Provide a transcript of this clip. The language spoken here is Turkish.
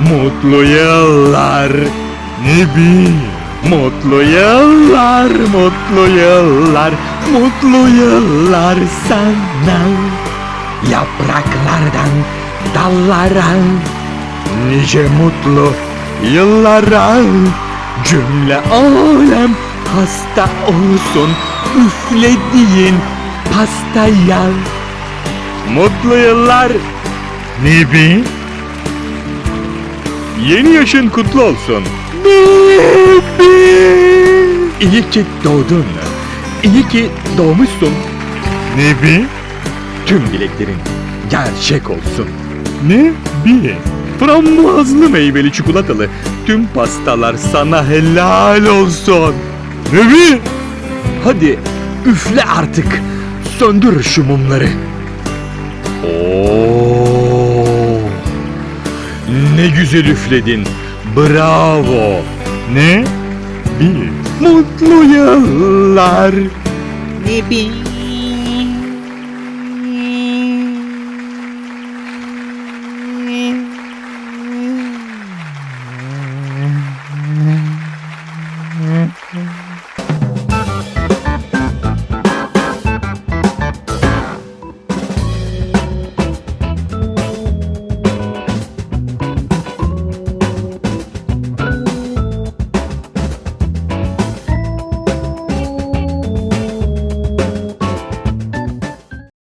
Mutlu yıllar Nebi Mutlu yıllar, mutlu yıllar, mutlu yıllar sana Yapraklardan dallara Nice mutlu yıllara Cümle alem hasta olsun Üflediğin pastaya. Mutlu yıllar Nebi Yeni yaşın kutlu olsun. İyi ki doğdun. İyi ki doğmuşsun. Nebi? Tüm dileklerin gerçek olsun. Ne? Bir. Frambuazlı meyveli çikolatalı tüm pastalar sana helal olsun. Nebi? Hadi üfle artık. Söndür şu mumları. Oo. Ne güzel üfledin. Bravo. Ne? Bir. Mutlu yıllar. Nebi